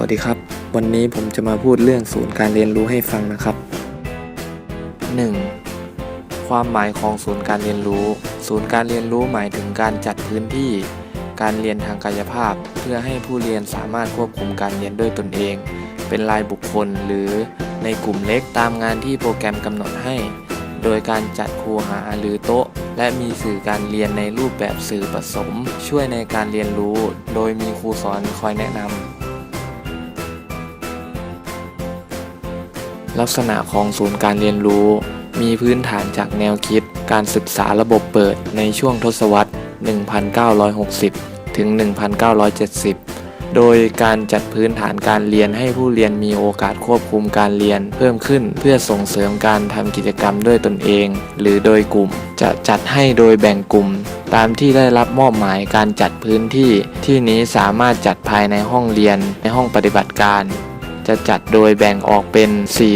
วัสดีครับ วันนี้ผมจะมาพูดเรื่องศูนย์การเรียนรู้ให้ฟังนะครับ 1. ความหมายของศูนย์การเรียนรู้ ศูนย์การเรียนรู้หมายถึงการจัดพื้นที่ การเรียนทางกายภาพ เพื่อให้ผู้เรียนสามารถควบคุมการเรียนด้วยตนเอง เป็นรายบุคคลหรือในกลุ่มเล็กตามงานที่โปรแกรมกำหนดให้ โดยการจัดครูหาหรือโต๊ะ และมีสื่อการเรียนในรูปแบบสื่อผสม ช่วยในการเรียนรู้ โดยมีครูสอนคอยแนะนำ ลักษณะของศูนย์การเรียนรู้ มีพื้นฐานจากแนวคิด การศึกษาระบบเปิดในช่วงทศวรรษ 1960 ถึง 1970 โดยการจัดพื้นฐานการเรียนให้ผู้เรียนมีโอกาสควบคุมการเรียนเพิ่มขึ้นเพื่อส่งเสริมการทำกิจกรรมด้วยตนเอง หรือโดยกลุ่ม จะจัดให้โดยแบ่งกลุ่ม ตามที่ได้รับมอบหมายการจัดพื้นที่ ที่นี้สามารถจัดภายในห้องเรียนในห้องปฏิบัติการ จะจัดโดยแบ่งออกเป็น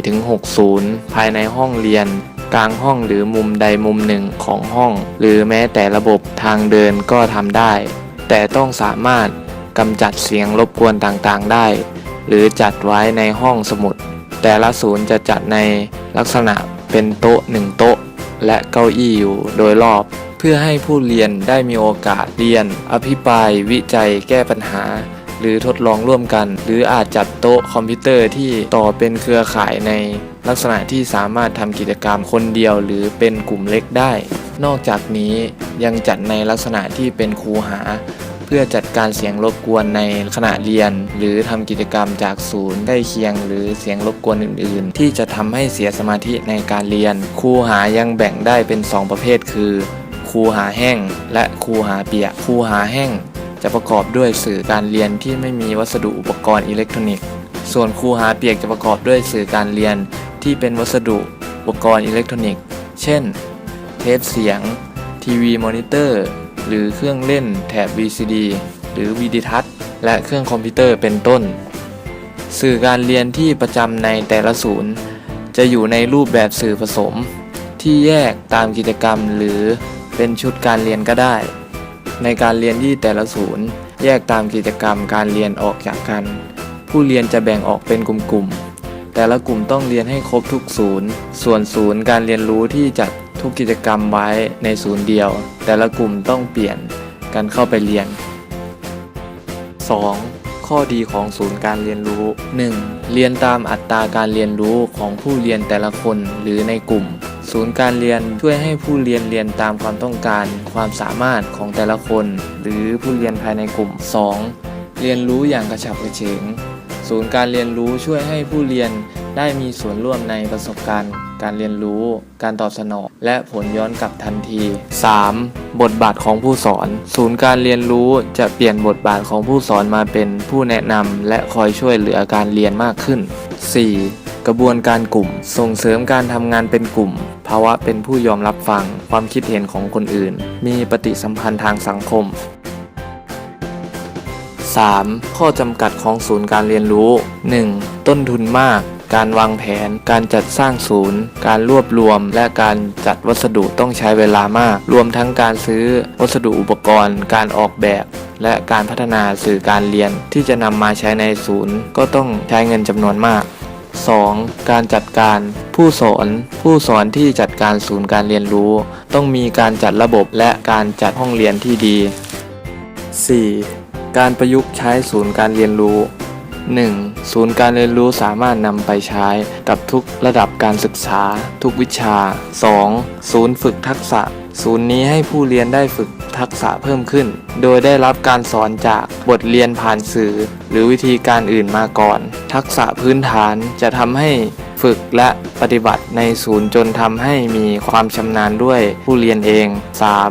4-6 ศูนย์ภายในห้องเรียน กลางห้องหรือมุมใดมุมหนึ่งของห้อง หรือแม้แต่ระบบทางเดินก็ทำได้ แต่ต้องสามารถกำจัดเสียงรบกวนต่างๆได้ หรือจัดไว้ในห้องสมุด แต่ละศูนย์จะจัดในลักษณะเป็นโต๊ะหนึ่งโต๊ะ และเก้าอี้อยู่โดยรอบ เพื่อให้ผู้เรียนได้มีโอกาสเรียน อภิปราย วิจัย แก้ปัญหา หรือทดลองร่วมกัน หรืออาจจัดโต๊ะคอมพิวเตอร์ที่ต่อเป็นเครือข่ายในลักษณะที่สามารถทำกิจกรรมคนเดียวหรือเป็นกลุ่มเล็กได้ นอกจากนี้ยังจัดในลักษณะที่เป็นครูหา เพื่อจัดการเสียงรบกวนในขณะเรียน หรือทำกิจกรรมจากศูนย์ใกล้เคียง หรือเสียงรบกวนอื่น ๆ ที่จะทำให้เสียสมาธิในการเรียน ครูหายังแบ่งได้เป็น 2 ประเภทคือ ครูหาแห้ง และครูหาเปียกคูหาแห้ง จะประกอบด้วยสื่อการเรียนที่ไม่มีวัสดุอุปกรณ์อิเล็กทรอนิกส์ ส่วนคูหาเปียกจะประกอบด้วยสื่อการเรียนที่เป็นวัสดุอุปกรณ์อิเล็กทรอนิกส์ เช่น เทปเสียง ทีวีมอนิเตอร์ หรือเครื่องเล่นแถบ VCD หรือวิดีทัศน์ และเครื่องคอมพิวเตอร์เป็นต้น สื่อการเรียนที่ประจำในแต่ละศูนย์ จะอยู่ในรูปแบบสื่อผสม ที่แยกตามกิจกรรมหรือเป็นชุดการเรียนก็ได้ ในการเรียนที่แต่ละศูนย์ แยกตามกิจกรรมการเรียนออกจากกัน ผู้เรียนจะแบ่งออกเป็นกลุ่มๆ แต่ละกลุ่มต้องเรียนให้ครบทุกศูนย์ ส่วนศูนย์การเรียนรู้ที่จัดทุกกิจกรรมไว้ในศูนย์เดียว แต่ละกลุ่มต้องเปลี่ยนกันเข้าไปเรียน 2. ข้อดีของศูนย์การเรียนรู้ 1. เรียนตามอัตราการเรียนรู้ของผู้เรียนแต่ละคนหรือในกลุ่ม ศูนย์การเรียนช่วยให้ผู้เรียนเรียนตามความต้องการ ความสามารถของแต่ละคน หรือผู้เรียนภายในกลุ่ม 2. เรียนรู้อย่างกระฉับกระเฉง ศูนย์การเรียนรู้ช่วยให้ผู้เรียนได้มีส่วนร่วมในประสบการณ์ การเรียนรู้ การตอบสนอง และผลย้อนกลับทันที 3. บทบาทของผู้สอน ศูนย์การเรียนรู้จะเปลี่ยนบทบาทของผู้สอนมาเป็นผู้แนะนำและคอยช่วยเหลือการเรียนมากขึ้น 4. กระบวนการกลุ่ม ส่งเสริมการทำงานเป็นกลุ่ม ภาวะเป็นผู้ยอมรับฟัง ความคิดเห็นของคนอื่น มีปฏิสัมพันธ์ทางสังคม 3. ข้อจำกัดของศูนย์การเรียนรู้ 1. ต้นทุนมาก การวางแผน การจัดสร้างศูนย์ การรวบรวม และการจัดวัสดุต้องใช้เวลามาก รวมทั้งการซื้อวัสดุอุปกรณ์ การออกแบบ และการพัฒนาสื่อการเรียนที่จะนำมาใช้ในศูนย์ ก็ต้องใช้เงินจำนวนมาก 2. การจัดการ ผู้สอนผู้สอนที่จัดการศูนย์การเรียนรู้ ต้องมีการจัดระบบและการจัดห้องเรียนที่ดี 4. การประยุกต์ใช้ศูนย์การเรียนรู้ 1. ศูนย์การเรียนรู้สามารถนำไปใช้กับทุกระดับการศึกษา ทุกวิชา 2. ศูนย์ฝึกทักษะ ศูนย์นี้ให้ผู้เรียนได้ฝึกทักษะเพิ่มขึ้น โดยได้รับการสอนจากบทเรียนผ่านสื่อ หรือวิธีการอื่นมาก่อน ทักษะพื้นฐานจะทำให้ฝึกและปฏิบัติในศูนย์จนทำให้มีความชำนาญด้วยผู้เรียนเอง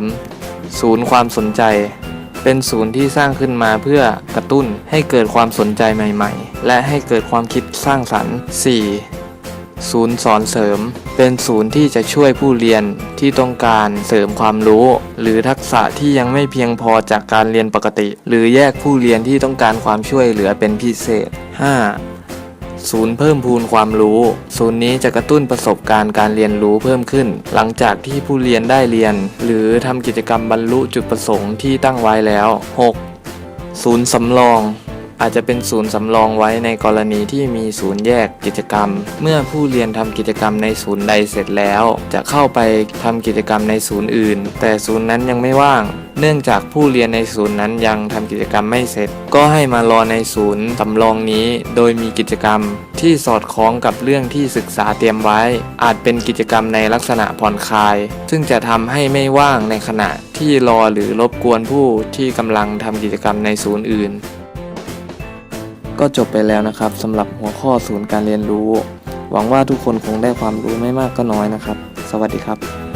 3. ศูนย์ความสนใจ เป็นศูนย์ที่สร้างขึ้นมาเพื่อกระตุ้นให้เกิดความสนใจใหม่ ๆ และให้เกิดความคิดสร้างสรรค์ 4. ศูนย์สอนเสริม เป็นศูนย์ที่จะช่วยผู้เรียนที่ต้องการเสริมความรู้ หรือทักษะที่ยังไม่เพียงพอจากการเรียนปกติ หรือแยกผู้เรียนที่ต้องการความช่วยเหลือเป็นพิเศษ 5. ศูนย์เพิ่มพูนความรู้ ศูนย์นี้จะกระตุ้นประสบการณ์การเรียนรู้เพิ่มขึ้น หลังจากที่ผู้เรียนได้เรียน หรือทำกิจกรรมบรรลุจุดประสงค์ที่ตั้งไว้แล้ว 6. ศูนย์สำรอง อาจจะเป็นศูนย์สำรองไว้ในกรณีที่มีศูนย์แยกกิจกรรม เมื่อผู้เรียนทำกิจกรรมในศูนย์ใดเสร็จแล้ว จะเข้าไปทำกิจกรรมในศูนย์อื่น แต่ศูนย์นั้นยังไม่ว่าง เนื่องจากผู้เรียนในศูนย์นั้นยังทำกิจกรรมไม่เสร็จ ก็ให้มารอในศูนย์สำรองนี้ โดยมีกิจกรรมที่สอดคล้องกับเรื่องที่ศึกษาเตรียมไว้ อาจเป็นกิจกรรมในลักษณะผ่อนคลาย ซึ่งจะทำให้ไม่ว่างในขณะที่รอหรือรบกวนผู้ที่กำลังทำกิจกรรมในศูนย์อื่น ก็จบไปแล้วนะครับสำหรับหัวข้อศูนย์การเรียนรู้ หวังว่าทุกคนคงได้ความรู้ไม่มากก็น้อยนะครับ สวัสดีครับ